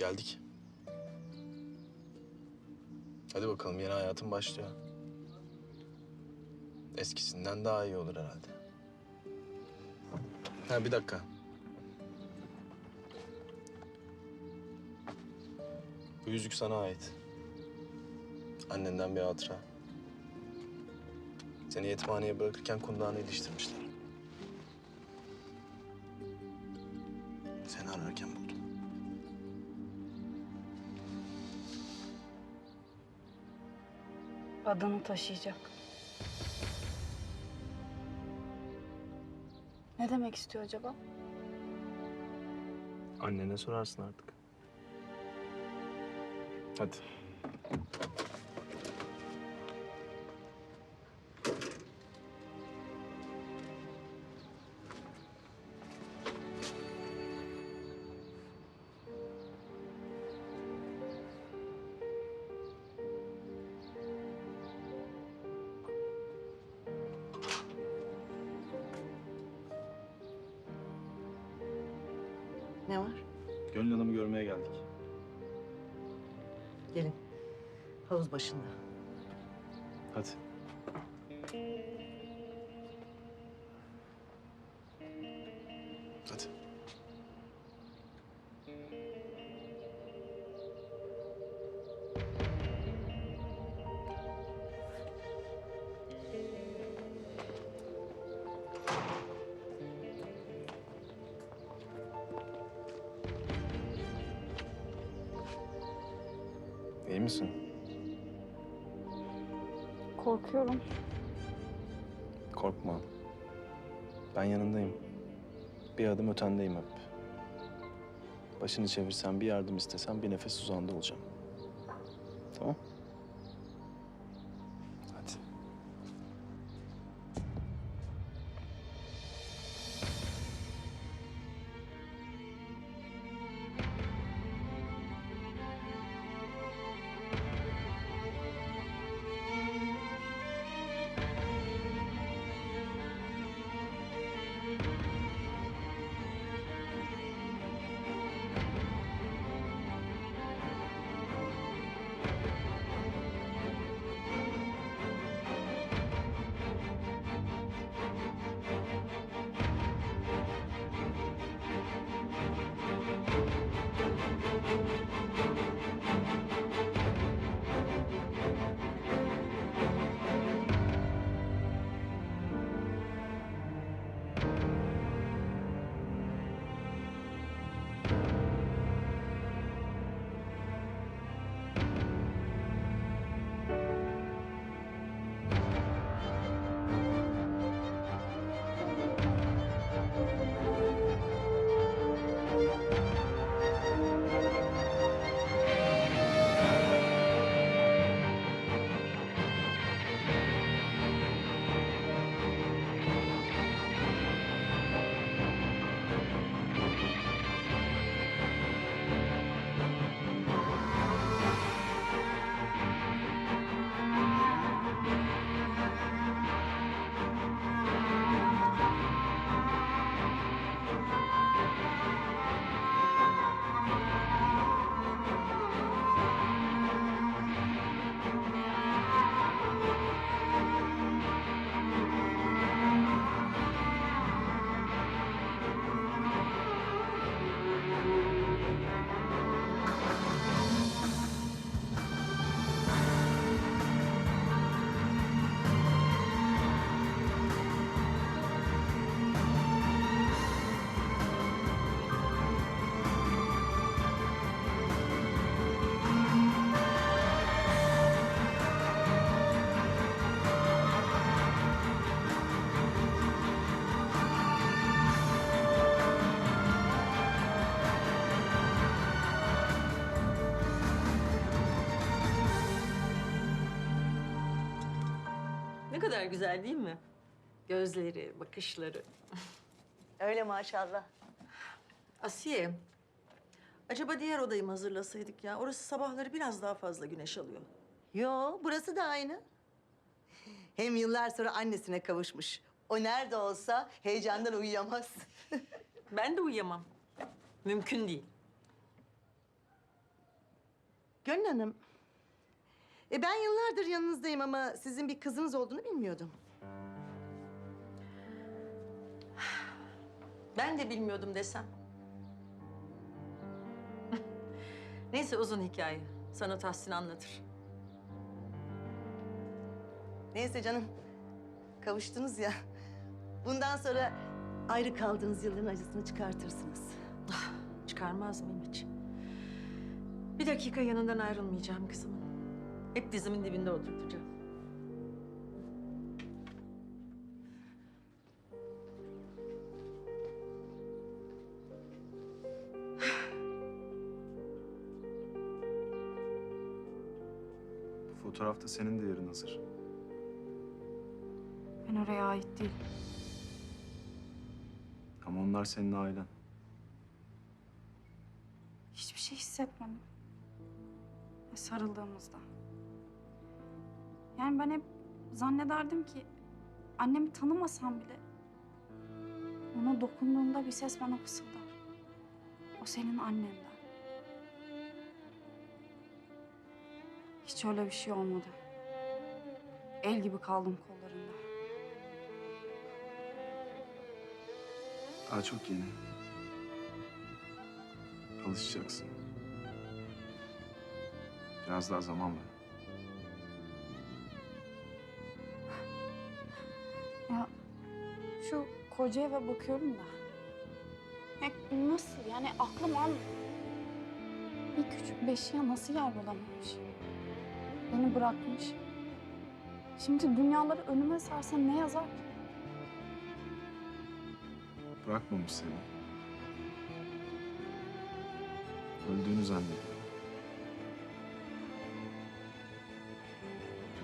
Geldik. Hadi bakalım yeni hayatın başlıyor. Eskisinden daha iyi olur herhalde. Ha bir dakika. Bu yüzük sana ait. Annenden bir hatıra. Seni yetimhaneye bırakırken kundağını iliştirmişler. Adını taşıyacak. Ne demek istiyor acaba? Annene sorarsın artık. Hadi. Ne var? Gönül Hanım'ı görmeye geldik. Gelin. Havuz başında. Hadi. İyi misin? Korkuyorum. Korkma. Ben yanındayım. Bir adım ötendeyim hep. Başını çevirsen, bir yardım istesen bir nefes uzağında olacağım. Tamam? Kadar güzel değil mi? Gözleri, bakışları. Öyle maşallah. Asiye, acaba diğer odayı mı hazırlasaydık ya? Orası sabahları biraz daha fazla güneş alıyor. Yo, burası da aynı. Hem yıllar sonra annesine kavuşmuş. O nerede olsa heyecandan uyuyamaz. Ben de uyuyamam. Mümkün değil. Gönül Hanım. E ben yıllardır yanınızdayım ama sizin bir kızınız olduğunu bilmiyordum. Ben de bilmiyordum desem. Neyse uzun hikaye. Sana Tahsin anlatır. Neyse canım. Kavuştunuz ya. Bundan sonra ayrı kaldığınız yılların acısını çıkartırsınız. Çıkarmaz mıyım hiç? Bir dakika yanından ayrılmayacağım kızımın. Hep dizimin dibinde oturtacağım. Fotoğrafta senin de yerin hazır. Ben oraya ait değilim. Ama onlar senin ailen. Hiçbir şey hissetmedim. Ya Sarıldığımızda. Yani ben hep zannederdim ki annemi tanımasam bile ona dokunduğunda bir ses bana fısıldar. O senin annenden. Hiç öyle bir şey olmadı. El gibi kaldım kollarında. Daha çok yeni. Alışacaksın. Biraz daha zaman ver. Ya şu koca eve bakıyorum da. Ya nasıl yani aklım al. Bir küçük beşiğe nasıl yer bulamamış? Beni bırakmış. Şimdi dünyaları önüme serse ne yazar ki? Bırakmamış seni. Öldüğünü zannediyor.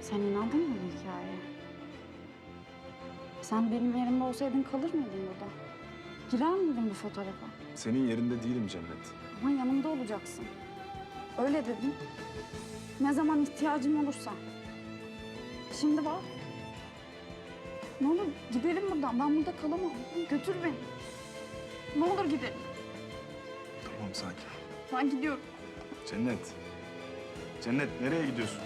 Sen inandın mı bu hikayeye? Sen benim yerimde olsaydın kalır mıydın burada? Girer miydin bu fotoğrafa? Senin yerinde değilim Cennet. Ama yanımda olacaksın. Öyle dedin. Ne zaman ihtiyacım olursa. Şimdi var. Ne olur gidelim buradan. Ben burada kalamam. Götür beni. Ne olur gidelim. Tamam sakin. Ben gidiyorum. Cennet. Cennet nereye gidiyorsun?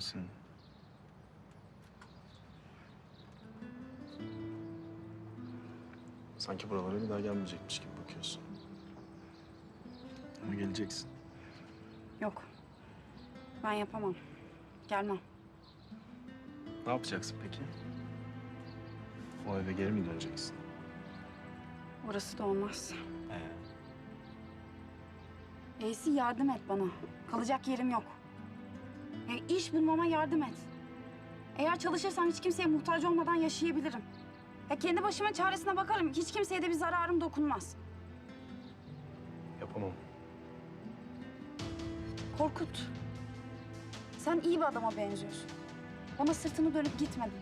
Misin? Sanki buralara bir daha gelmeyecekmiş gibi bakıyorsun. Ama geleceksin. Yok. Ben yapamam. Gelmem. Ne yapacaksın peki? O eve geri mi döneceksin? Orası da olmaz. Ee? Eysi yardım et bana. Kalacak yerim yok. Ya iş bulmama yardım et. Eğer çalışırsam hiç kimseye muhtaç olmadan yaşayabilirim. Ya kendi başımın çaresine bakarım. Hiç kimseye de bir zararım dokunmaz. Yapamam. Korkut. Sen iyi bir adama benziyorsun. Bana sırtını dönüp gitmedin.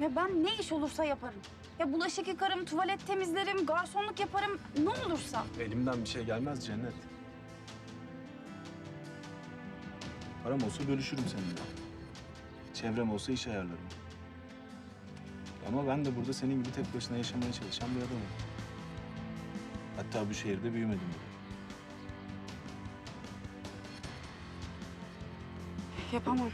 Ya ben ne iş olursa yaparım. Ya bulaşık yıkarım, tuvalet temizlerim, garsonluk yaparım. Ne olursa. Elimden bir şey gelmez Cennet. Param olsa bölüşürüm seninle. Çevrem olsa iş ayarlarım. Ama ben de burada senin gibi tek başına yaşamaya çalışan bir adamım. Hatta bu şehirde büyümedim bile. Yapamam.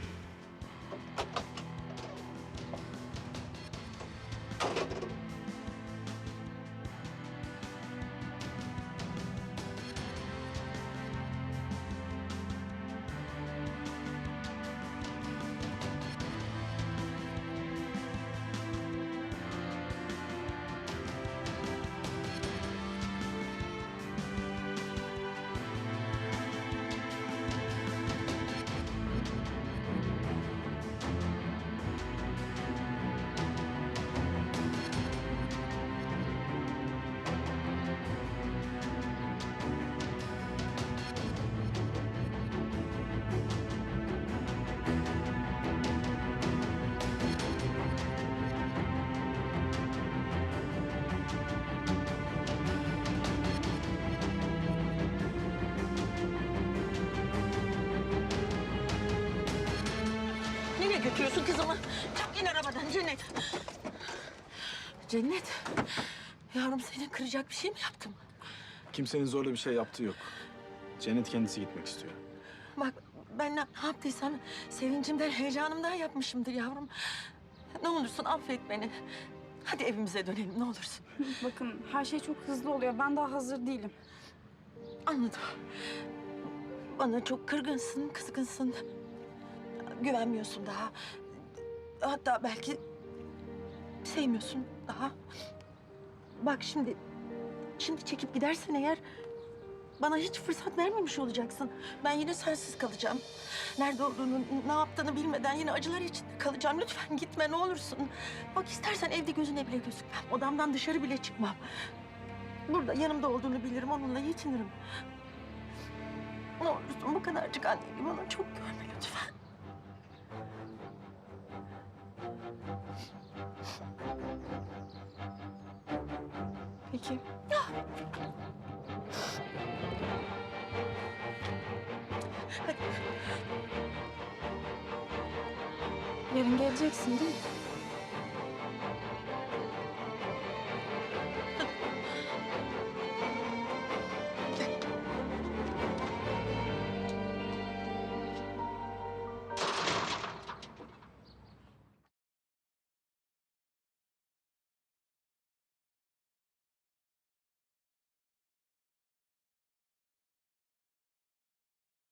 Götürüyorsun kızımı? Çabuk in arabadan Cennet. Cennet. Yavrum seni kıracak bir şey mi yaptım? Kimsenin zorla bir şey yaptığı yok. Cennet kendisi gitmek istiyor. Bak ben ne, ne yaptıysam sevincimden, heyecanımdan yapmışımdır yavrum. Ne olursun affet beni. Hadi evimize dönelim ne olursun. Bakın her şey çok hızlı oluyor. Ben daha hazır değilim. Anladım. Bana çok kırgınsın, kızgınsın. Güvenmiyorsun daha. Hatta belki sevmiyorsun daha. Bak şimdi, şimdi çekip gidersen eğer bana hiç fırsat vermemiş olacaksın. Ben yine sensiz kalacağım. Nerede olduğunu, ne yaptığını bilmeden yine acılar içinde kalacağım. Lütfen gitme ne olursun. Bak istersen evde gözüne bile gözükmem. Odamdan dışarı bile çıkmam. Burada yanımda olduğunu bilirim, onunla yetinirim. Ne olursun bu kadarcık anneni bana çok görme lütfen. Peki. Yarın geleceksin değil mi?